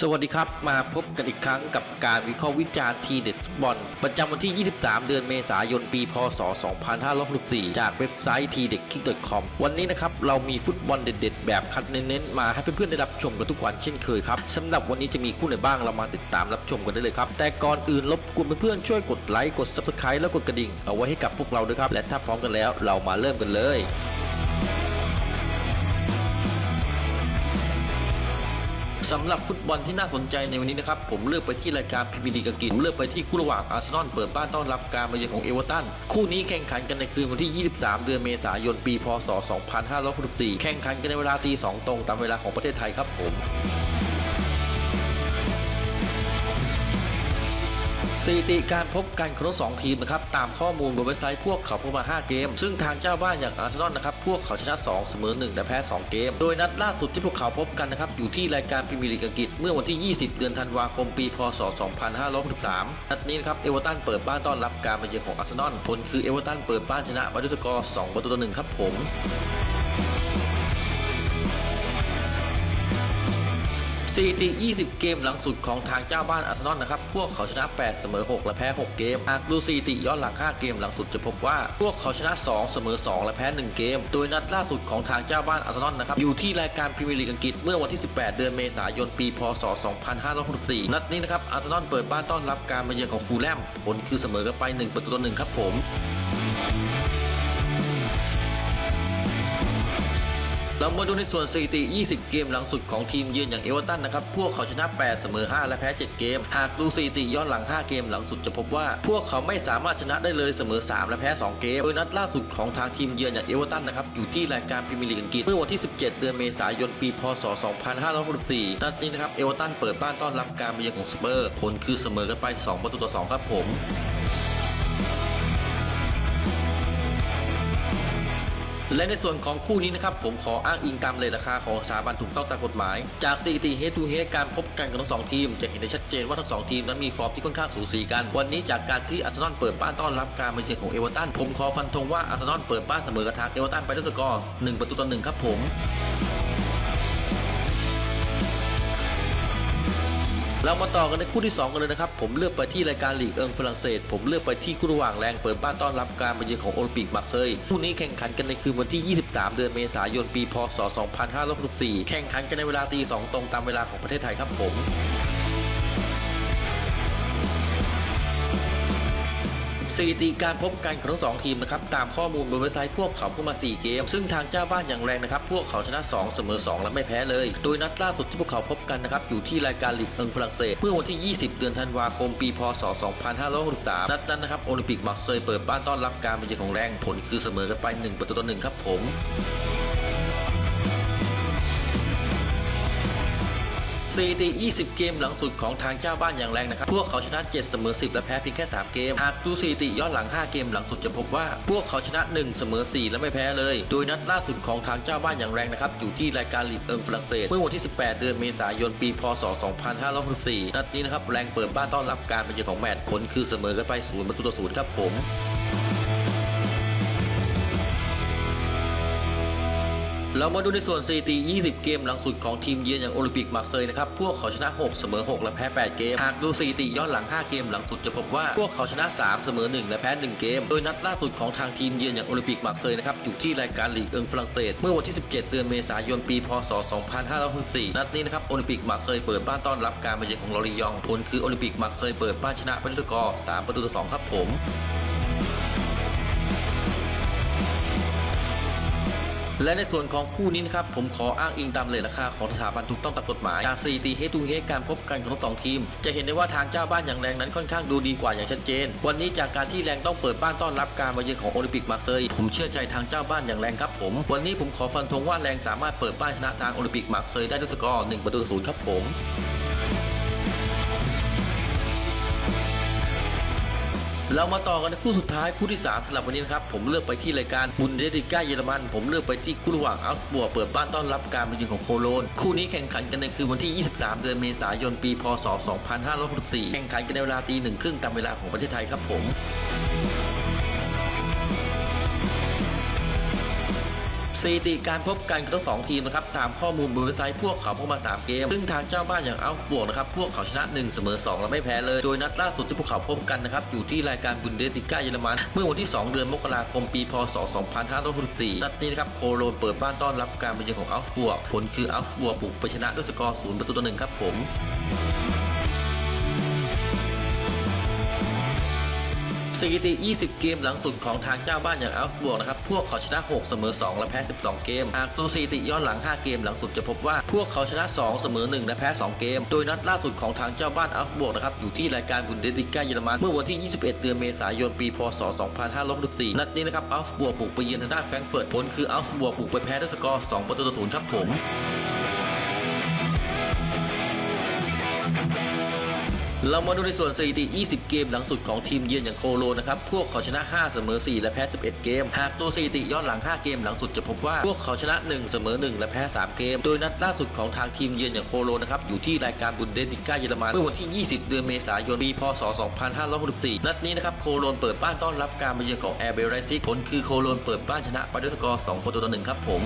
สวัสดีครับมาพบกันอีกครั้งกับการวิเคราะห์วิจารณ์ทีเด็ดฟุตบอล ประจำวันที่ 23 เดือนเมษายนปี พศ 2564 จากเว็บไซต์ทีเด็กคิกเด็คอมวันนี้นะครับ เรามีฟุตบอลเด็ดๆ แบบคัดเน้นๆ มาให้เพื่อนๆ ได้รับชมกันทุกวันเช่นเคยครับสำหรับวันนี้จะมีคู่ไหนบ้างเรามาติดตามรับชมกันได้เลยครับ แต่ก่อนอื่นรบกวนเพื่อนๆช่วยกดไลค์กด Subscribe แล้วกดกระดิ่งเอาไว้ให้กับพวกเราด้วยครับและถ้าพร้อมกันแล้วเรามาเริ่มกันเลย สำหรับฟุตบอลที่น่าสนใจในวันนี้นะครับ ผมเลือกไปที่รายการพรีเมียร์ลีกอังกฤษผมเลือกไปที่คู่ระหว่างอาร์เซนอลเปิดบ้านต้อนรับการมาเยือนของเอเวอร์ตันคู่นี้แข่งขันกันในคืนวันที่ 23 เดือนเมษายนปี พศ 2564 แข่งขันกันในเวลาตี 2 ตรงตามเวลาของประเทศไทยครับผม สถิติการพบกันของทั้งสองทีมนะครับตามข้อมูลบนเว็บไซต์พวกเขาพบมา 5 เกม ซึ่งทางเจ้าบ้านอย่างอาร์เซนอลนะครับพวกเขาชนะ 2 เสมอ 1 และแพ้ 2 เกม โดยนัดล่าสุดที่พวกเขาพบกันนะครับอยู่ที่รายการพรีเมียร์ลีกอังกฤษเมื่อวันที่ 20 เดือนธันวาคมปี พศ 2563 นัดนี้นะครับเอเวอร์ตันเปิดบ้านต้อนรับการมาเยือนของอาร์เซนอลผลคือเอเวอร์ตันเปิดบ้านชนะไปด้วยสกอร์ 2 ประตูต่อ1ครับผม สถิติ 20 เกมหลังสุดของทางเจ้าบ้านอาร์เซนอลนะครับ พวกเขาชนะ 8 เสมอ 6 และแพ้ 6 เกม หากดูสถิติย้อนหลัง 5 เกมหลังสุดจะพบว่า พวกเขาชนะ 2 เสมอ 2 และแพ้ 1 เกม โดยนัดล่าสุดของทางเจ้าบ้านอาร์เซนอลนะครับ อยู่ที่รายการพรีเมียร์ลีกอังกฤษเมื่อวันที่ 18 เดือนเมษายน ปี พศ 2564 นัดนี้นะครับ อาร์เซนอลเปิดบ้านต้อนรับการมาเยือนของฟูลแลม ผลคือเสมอกันไป 1 ประตูต่อ1ครับผม เรามาดูในส่วนสถิติ 20 เกมหลังสุดของทีมเยือนอย่างเอเวอร์ตันนะครับ พวกเขาชนะ 8 เสมอ 5 และแพ้ 7 เกม หากดูสถิติย้อนหลัง 5 เกมหลังสุดจะพบว่า พวกเขาไม่สามารถชนะได้เลยเสมอ 3 และแพ้ 2 เกม โดยนัดล่าสุดของทางทีมเยือนอย่างเอเวอร์ตันนะครับ อยู่ที่รายการพรีเมียร์ลีกอังกฤษเมื่อวันที่ 17 เดือนเมษายน ปี พศ 2564นัดนี้นะครับ เอเวอร์ตันเปิดบ้านต้อนรับการมาเยือนของสเปอร์ ผลคือเสมอกันไป 2 ประตูต่อ 2 ครับผม และในส่วนของคู่นี้นะครับผมขออ้างอิงตามเลยราคาของสถาบันถูกต้องตามกฎหมาย จากสถิติ head to head การพบกันของทั้งสองทีม จะเห็นได้ชัดเจนว่าทั้งสองทีมนั้นมีฟอร์มที่ค่อนข้างสูสีกัน วันนี้จากการที่อาร์เซนอลเปิดบ้านต้อนรับการมาเยือนของเอเวอร์ตันผมขอฟันธงว่าอาร์เซนอลเปิดบ้านเสมอกับทางเอเวอร์ตันไปด้วยสกอร์1ประตูต่อ1ครับผม เรามาต่อกันในคู่ที่ 2 กันเลยนะครับ ผมเลือกไปที่รายการลีกเอิงฝรั่งเศส ผมเลือกไปที่คู่ระหว่างแรงเปิดบ้านต้อนรับการมาเยือนของโอลิมปิกมาร์เซยคู่นี้แข่งขันกันในคืนวันที่ 23 เดือนเมษายนปี พศ 2564 แข่งขันกันในเวลาตี2ตรงตามเวลาของประเทศไทยครับผม สถิติการพบกันของทั้งสองทีมนะครับตามข้อมูลบนเว็บไซต์พวกเขาเข้ามา 4 เกม ซึ่งทางเจ้าบ้านอย่างแรงนะครับพวกเขาชนะ 2 เสมอ 2 และไม่แพ้เลย โดยนัดล่าสุดที่พวกเขาพบกันนะครับอยู่ที่รายการลีกเอิงฝรั่งเศสเมื่อวันที่ 20 เดือนธันวาคม ปีพศ 2563 นัดนั้นนะครับโอลิมปิกมาร์เซยเปิดบ้านต้อนรับการมาเยือนของแรงผลคือเสมอกันไป 1 ประตูต่อ1ครับผม สถิติ20 เกมหลังสุดของทางเจ้าบ้านอย่างแรงนะครับ พวกเขาชนะ 7 เสมอ 10 และแพ้เพียงแค่ 3 เกม หากดูสถิติย้อนหลัง 5 เกมหลังสุดจะพบว่า พวกเขาชนะ 1 เสมอ 4 และไม่แพ้เลย โดยนัดล่าสุดของทางเจ้าบ้านอย่างแรงนะครับ อยู่ที่รายการลีกเอิงฝรั่งเศส เมื่อวันที่ 18 เดือนเมษายน ปี พศ 2564 นัดนี้นะครับ แรงเปิดบ้านต้อนรับการมาเยือนของแมตช์ผลคือเสมอกันไป 0 ประตูต่อ 0 ครับผม เรามาดูในส่วนสถิติ 20 เกมหลังสุดของทีมเยือนอย่างโอลิมปิกมาร์เซยนะครับ พวกเขาชนะ 6 เสมอ 6 และแพ้ 8 เกม หากดูสถิติย้อนหลัง 5 เกมหลังสุดจะพบว่า พวกเขาชนะ 3 เสมอ 1 และแพ้ 1 เกม โดยนัดล่าสุดของทางทีมเยือนอย่างโอลิมปิกมาร์เซยนะครับ อยู่ที่รายการลีกเอิงฝรั่งเศส เมื่อวันที่ 17 เดือนเมษายน ปี พศ 2564 นัดนี้นะครับ โอลิมปิกมาร์เซยเปิดบ้านต้อนรับการมาเยือนของลอรียอง ผลคือโอลิมปิกมาร์เซยเปิดบ้านชนะไปด้วยสกอร์ 3 ประตูต่อ 2 ครับผม และในส่วนของคู่นี้นะครับผมขออ้างอิงตามเลทราคาของสถาบันถูกต้องตามกฎหมายจากสถิติเฮตูเฮการพบกันของทั้งสองทีม จะเห็นได้ว่าทางเจ้าบ้านอย่างแรงนั้นค่อนข้างดูดีกว่าอย่างชัดเจน วันนี้จากการที่แรงต้องเปิดบ้านต้อนรับการมาเยือนของโอลิมปิกมาร์เซยผมเชื่อใจทางเจ้าบ้านอย่างแรงครับผม วันนี้ผมขอฟันธงว่าแรงสามารถเปิดบ้านชนะทางโอลิมปิกมาร์เซยได้ด้วยสกอร์1ประตูต่อศูนย์ครับผม เรามาต่อกันในคู่สุดท้ายคู่ที่3สำหรับวันนี้นะครับผมเลือกไปที่รายการบุนเดสติก้าเยอรมัน ผมเลือกไปที่คู่ระหว่างอัลสบัวเปิดบ้านต้อนรับการมาเยือนของโคโลน คู่นี้แข่งขันกันในคืนวันที่ 23 เดือนเมษายนปี พศ 2564 แข่งขันกันในเวลาตีหนึ่งครึ่งตามเวลาของประเทศไทยครับผม สถิติการพบกันของทั้งสองทีมนะครับตามข้อมูลบนเว็บไซต์พวกเขาพบมา 3 เกม ซึ่งทางเจ้าบ้านอย่างอัลฟ์บวกนะครับพวกเขาชนะ 1 เสมอ 2 และไม่แพ้เลย โดยนัดล่าสุดที่พวกเขาพบกันนะครับอยู่ที่รายการบุนเดสติก้าเยอรมัน เมื่อวันที่ 2 เดือนมกราคมปีพศ 2564นัดนี้นะครับโคโลนเปิดบ้านต้อนรับการมาเยือนของอัลฟ์บวกผลคืออัลฟ์บวกบุกไปชนะด้วยสกอร์0ประตูต่อหนึ่งครับผม สถิติ 20 เกมหลังสุดของทางเจ้าบ้านอย่างอัลส์บวกนะครับ พวกเขาชนะ 6 เสมอ 2 และแพ้ 12 เกม หากดูสถิติย้อนหลัง 5 เกมหลังสุดจะพบว่าพวกเขาชนะ 2 เสมอ 1 และแพ้ 2 เกม โดยนัดล่าสุดของทางเจ้าบ้านอัลส์บวกนะครับ อยู่ที่รายการบุนเดสติก้าเยอรมัน เมื่อวันที่ 21 เดือนเมษายน ปี พศ 2564 นัดนี้นะครับอัลส์บวกบุกไปเยือนทางด้านแฟรงก์เฟิร์ต ผลคืออัลส์บวกบุกไปแพ้ด้วยสกอร์ 2 ประตูต่อ0ครับผม เรามาดูในส่วนสถิติ 20 เกมหลังสุดของทีมเยือนอย่างโคโลนะครับ พวกเขาชนะ 5 เสมอ 4 และแพ้ 11 เกม หากดูสถิติย้อนหลัง 5 เกมหลังสุดจะพบว่า พวกเขาชนะ 1 เสมอ 1 และแพ้ 3 เกม โดยนัดล่าสุดของทางทีมเยือนอย่างโคโลนะครับ อยู่ที่รายการบุนเดสติก้าเยอรมัน เมื่อวันที่ 20 เดือนเมษายน ปี พศ 2564 นัดนี้นะครับ โคโลนเปิดบ้านต้อนรับการมาเยือนของแอร์เบลไรซิกผลคือโคโลนเปิดบ้านชนะไปด้วยสกอร์ 2 ประตูต่อ 1 ครับผม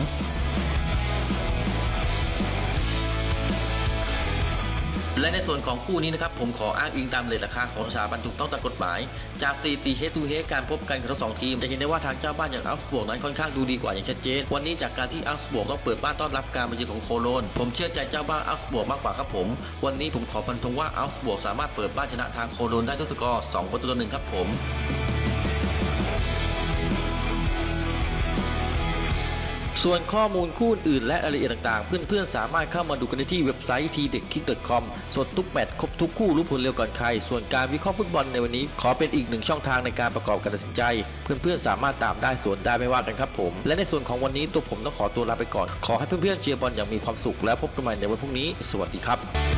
และในส่วนของคู่นี้นะครับผมขออ้างอิงตามเลทราคาของสถาบันถูกต้องตามกฎหมาย จากสถิติ head to h การพบกันของทั้งสองทีม จะเห็นได้ว่าทางเจ้าบ้านอย่างอัลส์บวกนั้นค่อนข้างดูดีกว่าอย่างชัดเจน วันนี้จากการที่อัลส์บวกต้องเปิดบ้านต้อนรับการมาเยือนของโคโลน ผมเชื่อใจเจ้าบ้านอัลส์บวกมากกว่าครับผม วันนี้ผมขอฟันธงว่าอัลส์บวกสามารถเปิดบ้านชนะทางโคโลนได้ด้วยสกอร์2ประตูต่อหนึ่งครับผม ส่วนข้อมูลคู่อื่นและรายละเอียดต่างๆ เพื่อนๆ สามารถเข้ามาดูกันได้ที่เว็บไซต์ t d e c k i c k c o m สดทุกแมตช์ครบทุกคู่รู้ผลเร็วก่อนใคร ส่วนการวิเคราะห์ฟุตบอลในวันนี้ ขอเป็นอีกหนึ่งช่องทางในการประกอบการตัดสินใจ เพื่อนๆ สามารถตามได้ส่วนได้ไม่ว่ากันครับผม และในส่วนของวันนี้ตัวผมต้องขอตัวลาไปก่อน ขอให้เพื่อนๆเชียร์บอลอย่างมีความสุขแล้วพบกันใหม่ในวันพรุ่งนี้ สวัสดีครับ